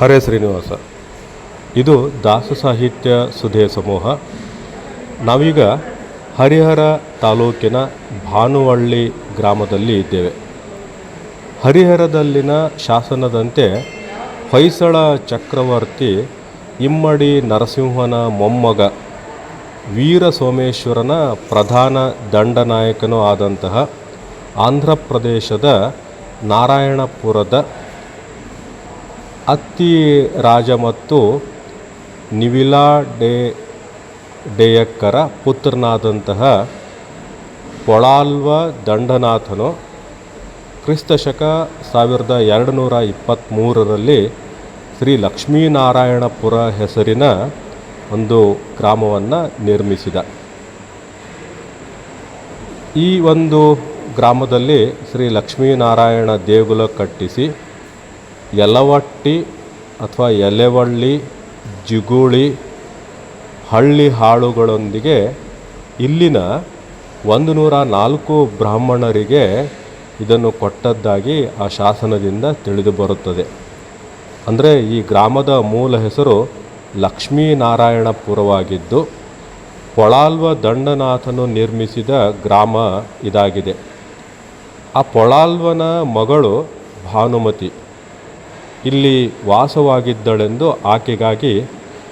ಹರೇ ಶ್ರೀನಿವಾಸ. ಇದು ದಾಸ ಸಾಹಿತ್ಯ ಸುಧೆ ಸಮೂಹ. ನಾವೀಗ ಹರಿಹರ ತಾಲೂಕಿನ ಭಾನುವಳ್ಳಿ ಗ್ರಾಮದಲ್ಲಿ ಇದ್ದೇವೆ. ಹರಿಹರದಲ್ಲಿನ ಶಾಸನದಂತೆ ಹೊಯ್ಸಳ ಚಕ್ರವರ್ತಿ, ಇಮ್ಮಡಿ ನರಸಿಂಹನ ಮೊಮ್ಮಗ, ವೀರ ಸೋಮೇಶ್ವರನ ಪ್ರಧಾನ ದಂಡನಾಯಕನೂ ಆದಂತಹ ಆಂಧ್ರ ಪ್ರದೇಶದ ನಾರಾಯಣಪುರದ ಅತ್ತಿ ರಾಜ ಮತ್ತು ನಿವಿಲಾ ಡೇ, ಡೇಯಕ್ಕರ ಪುತ್ರನಾದಂತಹ ಪೊಳಾಲ್ವ ದಂಡನಾಥನು ಕ್ರಿಸ್ತಶಕ ಸಾವಿರದ ಎರಡು ನೂರ ಇಪ್ಪತ್ತ್ಮೂರರಲ್ಲಿ ಶ್ರೀ ಲಕ್ಷ್ಮೀನಾರಾಯಣಪುರ ಹೆಸರಿನ ಒಂದು ಗ್ರಾಮವನ್ನು ನಿರ್ಮಿಸಿದ. ಈ ಒಂದು ಗ್ರಾಮದಲ್ಲಿ ಶ್ರೀ ಲಕ್ಷ್ಮೀನಾರಾಯಣ ದೇಗುಲ ಕಟ್ಟಿಸಿ ಯಲವಟ್ಟಿ ಅಥವಾ ಎಲೆವಳ್ಳಿ ಜಿಗುಳಿ, ಹಳ್ಳಿ ಹಾಳುಗಳೊಂದಿಗೆ ಇಲ್ಲಿನ ಒಂದು ನೂರ ನಾಲ್ಕು ಬ್ರಾಹ್ಮಣರಿಗೆ ಇದನ್ನು ಕೊಟ್ಟದ್ದಾಗಿ ಆ ಶಾಸನದಿಂದ ತಿಳಿದು ಬರುತ್ತದೆ. ಅಂದರೆ ಈ ಗ್ರಾಮದ ಮೂಲ ಹೆಸರು ಲಕ್ಷ್ಮೀನಾರಾಯಣಪುರವಾಗಿದ್ದು, ಪೊಳಾಲ್ವ ದಂಡನಾಥನು ನಿರ್ಮಿಸಿದ ಗ್ರಾಮ ಇದಾಗಿದೆ. ಆ ಪೊಳಾಲ್ವನ ಮಗಳು ಭಾನುಮತಿ. ಇಲ್ಲಿ ವಾಸವಾಗಿದ್ದಳೆಂದು ಆಕೆಗಾಗಿ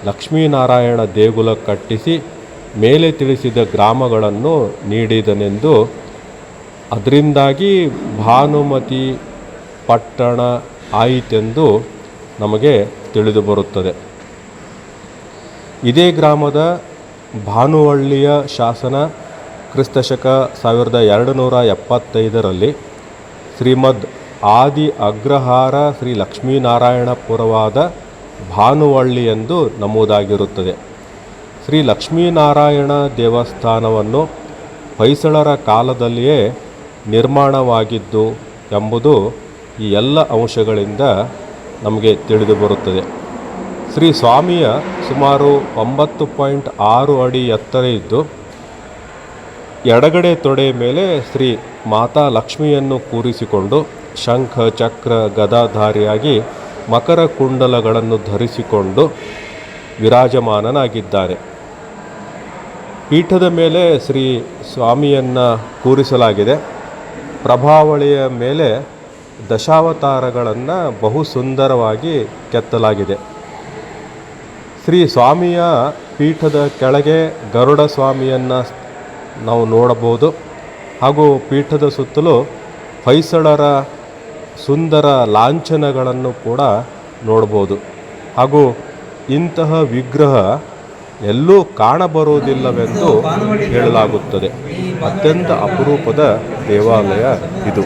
ಲಕ್ಷ್ಮೀನಾರಾಯಣ ದೇಗುಲ ಕಟ್ಟಿಸಿ ಮೇಲೆ ತಿಳಿಸಿದ ಗ್ರಾಮಗಳನ್ನು ನೀಡಿದನೆಂದು ಅದರಿಂದಾಗಿ ಭಾನುಮತಿ ಪಟ್ಟಣ ಆಯಿತೆಂದು ನಮಗೆ ತಿಳಿದು ಬರುತ್ತದೆ. ಇದೇ ಗ್ರಾಮದ ಭಾನುವಳ್ಳಿಯ ಶಾಸನ ಕ್ರಿಸ್ತಶಕ ಸಾವಿರದ ಎರಡು ನೂರ ಎಪ್ಪತ್ತೈದರಲ್ಲಿ ಶ್ರೀಮದ್ ಆದಿ ಅಗ್ರಹಾರ ಶ್ರೀ ಲಕ್ಷ್ಮೀನಾರಾಯಣಪುರವಾದ ಭಾನುವಳ್ಳಿ ಎಂದು ನಮೂದಾಗಿರುತ್ತದೆ. ಶ್ರೀ ಲಕ್ಷ್ಮೀನಾರಾಯಣ ದೇವಸ್ಥಾನವನ್ನು ಹೊಯ್ಸಳರ ಕಾಲದಲ್ಲಿಯೇ ನಿರ್ಮಾಣವಾಗಿದ್ದು ಎಂಬುದು ಈ ಎಲ್ಲ ಅಂಶಗಳಿಂದ ನಮಗೆ ತಿಳಿದು ಬರುತ್ತದೆ. ಶ್ರೀ ಸ್ವಾಮಿಯ ಸುಮಾರು ಒಂಬತ್ತು ಪಾಯಿಂಟ್ ಆರು ಅಡಿ ಎತ್ತರ ಇದ್ದು, ಎಡಗಡೆ ತೊಡೆ ಮೇಲೆ ಶ್ರೀ ಮಾತಾ ಲಕ್ಷ್ಮಿಯನ್ನು ಕೂರಿಸಿಕೊಂಡು ಶಂಖ ಚಕ್ರ ಗದಾಧಾರಿಯಾಗಿ ಮಕರ ಕುಂಡಲಗಳನ್ನು ಧರಿಸಿಕೊಂಡು ವಿರಾಜಮಾನನಾಗಿದ್ದಾನೆ ಪೀಠದ ಮೇಲೆ ಶ್ರೀ ಸ್ವಾಮಿಯನ್ನು ಕೂರಿಸಲಾಗಿದೆ. ಪ್ರಭಾವಳಿಯ ಮೇಲೆ ದಶಾವತಾರಗಳನ್ನು ಬಹು ಸುಂದರವಾಗಿ ಕೆತ್ತಲಾಗಿದೆ. ಶ್ರೀ ಸ್ವಾಮಿಯ ಪೀಠದ ಕೆಳಗೆ ಗರುಡ ಸ್ವಾಮಿಯನ್ನು ನಾವು ನೋಡಬಹುದು. ಹಾಗೂ ಪೀಠದ ಸುತ್ತಲೂ ಹೊಯ್ಸಳರ ಸುಂದರ ಲಾಂಛನಗಳನ್ನು ಕೂಡ ನೋಡ್ಬೋದು. ಹಾಗೂ ಇಂತಹ ವಿಗ್ರಹ ಎಲ್ಲೂ ಕಾಣಬರುವುದಿಲ್ಲವೆಂದು ಹೇಳಲಾಗುತ್ತದೆ. ಅತ್ಯಂತ ಅಪರೂಪದ ದೇವಾಲಯ ಇದು.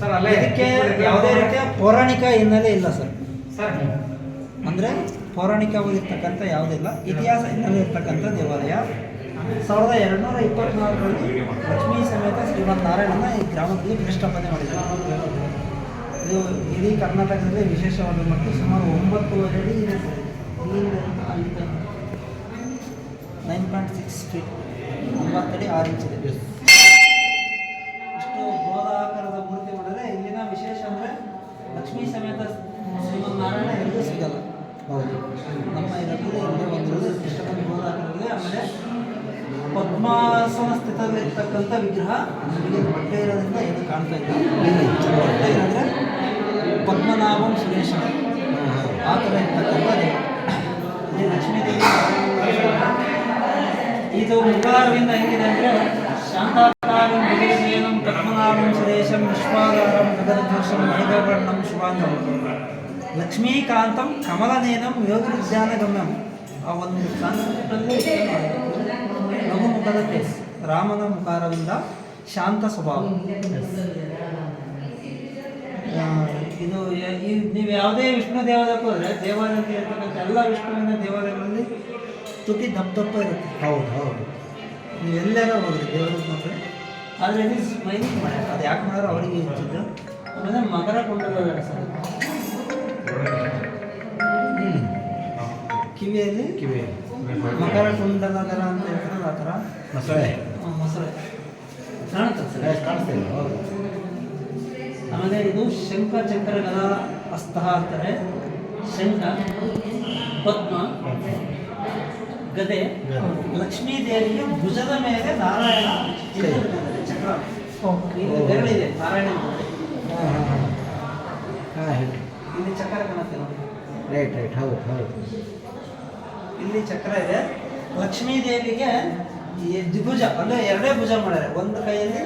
ಸರ್ ಅಲ್ಲೇ ಇದಕ್ಕೆ ಯಾವುದೇ ರೀತಿಯ ಪೌರಾಣಿಕ ಹಿನ್ನೆಲೆ ಇಲ್ಲ ಸರ್. ಸರ್ ಅಂದರೆ ಪೌರಾಣಿಕವಾಗಿರ್ತಕ್ಕಂಥ ಯಾವುದಿಲ್ಲ ಇತಿಹಾಸ ಹಿನ್ನೆಲೆ ಇರ್ತಕ್ಕಂಥ ದೇವಾಲಯ. ಸಾವಿರದ ಎರಡುನೂರ ಇಪ್ಪತ್ತ್ನಾಲ್ಕರಲ್ಲಿ ಲಕ್ಷ್ಮೀ ಸಮೇತ ಶ್ರೀಮಂತ ನಾರಾಯಣನ ಈ ಗ್ರಾಮದಲ್ಲಿ ಪ್ರತಿಷ್ಠಾಪನೆ ಮಾಡಿದ್ದಾರೆ ಇದು ಇಡೀ ಕರ್ನಾಟಕದಲ್ಲಿ ವಿಶೇಷವಾದ ಮತ್ತು ಸುಮಾರು ಒಂಬತ್ತು ಅಡಿ ಇದೆ. ಸರ್ ಇಲ್ಲಿಂದ ನೈನ್ ಪಾಯಿಂಟ್ ಸಿಕ್ಸ್ ಫೀಟ್ ಒಂಬತ್ತಡಿ ಆರು ಇಂಚ್ ಇದೆ. ಇಷ್ಟು ಗೋಲಾಕಾರದ ಮೂರ್ತಿ ಮಾಡಿದ್ರೆ ಇಲ್ಲಿನ ವಿಶೇಷ ಅಂದರೆ ಲಕ್ಷ್ಮೀ ಸಮೇತ ಶ್ರೀಮನ್ನಾರಾಯಣ ಎಲ್ಲೂ ಸಿಗಲ್ಲ. ಹೌದು. ನಮ್ಮ ಇದರಲ್ಲಿ ಇಲ್ಲೇ ಒಂದು ಇಷ್ಟಪಟ್ಟು ಗೋಲಾಕಾರದಲ್ಲಿ. ಆಮೇಲೆ ಪದ್ಮಾಸನ ಸ್ಥಿತದಲ್ಲಿರ್ತಕ್ಕಂಥ ವಿಗ್ರಹ ಇಲ್ಲಿ ಇರೋದ್ರಿಂದ ಏನು ಕಾಣ್ತಾ ಇಲ್ಲ. ಹೊಟ್ಟೆ ಇರೋದ್ರೆ ಪದ್ಮನಾಭಂ ಸುರೇಶ ಆ ಥರ ಇರ್ತಕ್ಕಂಥ ದೇವ. ಇಲ್ಲಿ ಲಕ್ಷ್ಮೀ ದೇವಿ ಇದು ಮುಖಾರವಿಂದ ಹೆಂಗಿದೆ ಅಂದರೆ ಶಾಂತಾಕಾರಂ ಭುಜಗೇನಂ ಪದ್ಮನಾಭಂ ಸುರೇಶಂ ವಿಶ್ವಾಧಾರಂ ಗಗನಜೋಷಂ ಮೈಗವರ್ಣಂ ಶುಭಾಂಗಂ. ಲಕ್ಷ್ಮೀಕಾಂತಂ ಕಮಲನೇನಂ ಯೋಗವಿದ್ಯಾನಗಮ್ಯಂ. ಆ ಒಂದು ಕಾನ್ಸೆಪ್ಟಲ್ಲಿ ಲಘು ಮುಖದ ಕೇಸ್ ರಾಮನ ಮುಖಾರವಿಂದ ಶಾಂತ ಸ್ವಭಾವ. ಇದು ಈ ನೀವು ಯಾವುದೇ ವಿಷ್ಣು ದೇವಾಲಯಕ್ಕೆ ಹೋದರೆ ದೇವಾಲಯಕ್ಕೆ ಇರ್ತಕ್ಕಂಥ ಎಲ್ಲ ವಿಷ್ಣುವಿನ ದೇವಾಲಯಗಳಲ್ಲಿ ತುಟಿ ದಪ್ಪ ದಪ್ಪ ಇರುತ್ತೆ. ಹೌದು ಹೌದು. ನೀವು ಎಲ್ಲೆಲ್ಲ ಹೋಗ್ರಿ ದೇವರಿಗೆ ನೋಡ್ರಿ ಆದರೆ ಇದು ಸ್ಮೈಲಿಂಗ್ ಮಾಡ್ಯಾರ ಅದು ಯಾಕೆ ಮಾಡಿದ್ರೆ ಅವರಿಗೆ ಹೆಚ್ಚಿದ್ದು ಆಮೇಲೆ ಮಕರ ಕೊಂಡೋಗ ಸರ್. ಕಿವಿಯಲ್ಲಿ? ಕಿವಿ ಮಕರ ಕುಂಡಲಧರ ಅಂತ ಹೇಳ್ತಾರಲ್ಲ ಆ ಥರ ಮೊಸಳೆ ಮೊಸಳೆ ಕಾಣುತ್ತೆ ಸರ್. ಕಾಣಿಸ್ತಾ ಹೌದು. ಆಮೇಲೆ ಇದು ಶಂಖ ಚಕ್ರ ಗದಾ ಹಸ್ತಃ ಅಂತಾರೆ. ಶಂಖ ಪದ್ಮ ಗದೆ. ಲಕ್ಷ್ಮೀ ದೇವಿಗೆ ಭುಜದ ಮೇಲೆ ನಾರಾಯಣ ಚಕ್ರ. ಇದೆ ಬೆರಳಿದೆ ನಾರಾಯಣ ಇಲ್ಲಿ ಚಕ್ರ ಕಾಣುತ್ತೆ ನೋಡಿ. Right right. ಹೌದು ಹೌದು. ಇಲ್ಲಿ ಚಕ್ರ ಇದೆ. ಲಕ್ಷ್ಮೀ ದೇವಿಗೆ ಈ ದ್ವಿಭುಜ ಅಂದ್ರೆ ಎರಡೇ ಭುಜ ಮಾಡ್ಯಾರೆ ಒಂದು ಕೈಯಲ್ಲಿ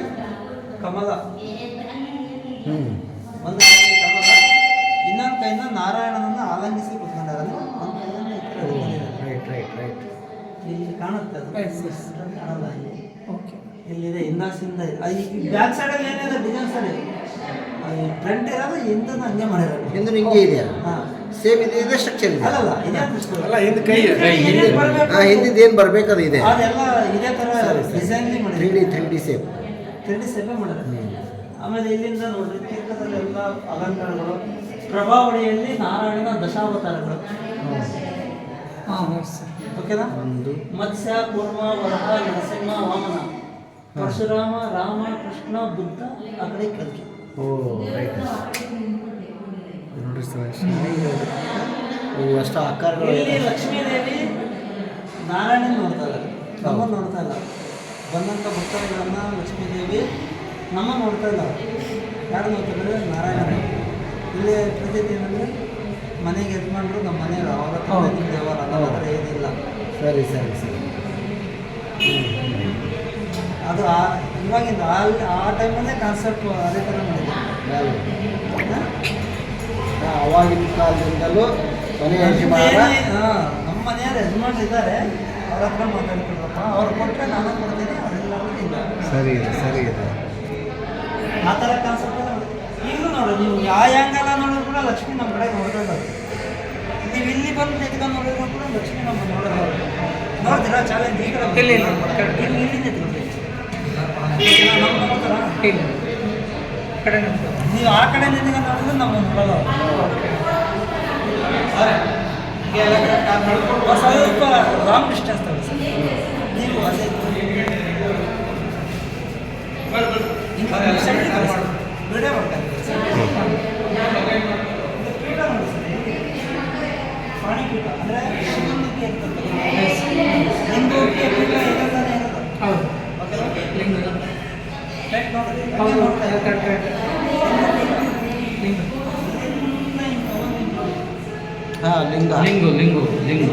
ಕಮಲ ಹ್ಞೂ ಒಂದು ಕೈಯಲ್ಲಿ ಕಮಲ ಇನ್ನೊಂದು ಕೈಯಿಂದ ನಾರಾಯಣನನ್ನ ಆಲಂಗಿಸಿ ಕುತ್ಕೊಂಡ್ರೆ. ಈ. ರೈಟ್ ರೈಟ್ ರೈಟ್ ಇಲ್ಲಿ ಕಾಣುತ್ತೆ ಕಾಣಲ್ಲ ಇಲ್ಲಿ. ಇಲ್ಲಿದೆ ಹಿಂದಾಸಿಂದ ಬ್ಯಾಕ್ ಸೈಡಲ್ಲಿ ಏನಿದೆ? ಡಿಸೈನ್ ಸೈಡ್ ಫ್ರಂಟ್ ಇರೋದು ಹಿಂದೆ ಹಂಗೆ ಮಾಡಿರೋದು. ಹಿಂದೆ ಹಿಂಗೆ ಇದೆಯಾ? ಹಾಂ. ಸೇಮ್ ಇದೆ ಇದೆ ಸ್ಟ್ರಕ್ಚರ್ ಇದೆ. ಅಲ್ಲ, ಹಿಂದೆ ಕೈ ಹಾಂ ಹಿಂದಿದ್ದು ಏನು ಬರಬೇಕು ಅದು ಇದೆ? ಅದೆಲ್ಲ ಇದೇ ತರ ಡಿಸೈನ್ ತ್ರೀ ಮಾಡಿದ್ರು D three D same three D ಸೇಮೇ ಮಾಡಿದ್ರು ಆಮೇಲೆ ಇಲ್ಲಿಂದ ನೋಡ್ರಿ ತೀರ್ಥದಲ್ಲೆಲ್ಲ ಅಲಂಕಾರಗಳು ಪ್ರಭಾವಳಿಯಲ್ಲಿ ನಾರಾಯಣನ ದಶಾವತಾರಗಳು. ಓಕೆನಾ ಒಂದು. ಮತ್ಸ್ಯ ಕೂರ್ಮ ವರಹ ನರಸಿಂಹ ವಾಮನ. ಪರಶುರಾಮ ರಾಮ ಕೃಷ್ಣ ಬುದ್ಧ ಆ ಕಡೆ ಕಲ್ಕಿ. ಓ ರೈಟ್ ಅದು. ಅಷ್ಟು ಆಕಾರಗಳು ಲಕ್ಷ್ಮೀದೇವಿ ನಾರಾಯಣನ ನೋಡ್ತಾ ಇಲ್ಲ ನಮ್ಮ ನೋಡ್ತಾ ಇಲ್ಲ ಬಂದಂಥ ಭಕ್ತರುಗಳನ್ನು ಲಕ್ಷ್ಮೀದೇವಿ ನಮ್ಮ ನೋಡ್ತಾ ಇಲ್ಲ ಯಾರು ನೋಡ್ತಾರೆ ನಾರಾಯಣ ಇಲ್ಲಿ ಪ್ರತೀತಿ ಏನಂದ್ರೆ ಮನೆಗೆ ಯಜಮಾನ್ರು ನಮ್ಮ ಮನೆಯವರು. ಅವಾಗ ತಂದೆ ದೇವರ ಹತ್ರ ಏನಿಲ್ಲ. ಸರಿ ಸರಿ ಸರಿ. ಅದು ಆ ಇವಾಗಿಂದ ಆ ಟೈಮಲ್ಲೇ ಕಾನ್ಸೆಪ್ಟ್ ಅದೇ ಥರ ಮಾಡಿದೆ ಅವಾಗಿನ ಕಾಲದಿಂದಲೂ ಮನೆ ಯಜಮಾನ ನಮ್ಮ ಮನೆಯವ್ರು ಯಜಮಾನ್ ಇದ್ದಾರೆ. ಅವ್ರ ಹತ್ರ ಅವ್ರು ಕೊಟ್ಟರೆ ನಾನು ಕೊಡ್ತೀನಿ ಇಲ್ಲ. ಸರಿ ಇದೆ ಸರಿ ಇದೆ. ಆ ಥರ ಕಾನ್ಸೆಪ್ಟ್ ಈಗಲೂ ನೋಡು ನೀವು ಯಾವ ನೋಡಿದ್ರು ಕೂಡ ಲಕ್ಷ್ಮಿ ನಮ್ಮ ಕಡೆ ಇದ್ದಾರೆ ನೀವು ಇಲ್ಲಿ ಬಂದು ನಿಂತ್ಕೊಂಡು ನೋಡಿದ್ರು ಕೂಡ ಲಕ್ಷ್ಮಿ ನಮ್ಮ ನೋಡೋದು ನೋಡ್ತೀರಾ? ಚಾಲೆಂಜ್ ಈಗ ಕಡೆ ಇಲ್ಲಿ ಇಲ್ಲಿ? ನಮ್ಮ ನೋಡ್ತಾರಾ? ನೀವು ಆ ಕಡೆ ನಿಂತ್ಕೊಂಡು ನೋಡಿದ್ರೆ ನಮ್ಮ ಒಂದು ಸ್ವಲ್ಪ ಲಾಂಗ್ ಡಿಸ್ಟೆನ್ಸ್ ತಗೊಳ್ಳಿ ಸರ್. ನೀವು ಅದೇ ವಿಡಿಯೋ ನೋಡಿ ಪಾಣಿಪೀಠ ಅಂದರೆ ಶಿವನಿಗೆ ಇರ್ತದೆ ಲಿಂಗೋಕ್ಕೆ ಪೀಠ ಇದೆಲ್ಲನೇ ಇರೋದು ಹೌದು Right ನೋಡ್ರಿ. ಹಂಗೆ ನೋಡ್ತಾ ಇರಿ. ಹಾಂ ಲಿಂಗ. ಲಿಂಗು ಲಿಂಗು ಲಿಂಗು.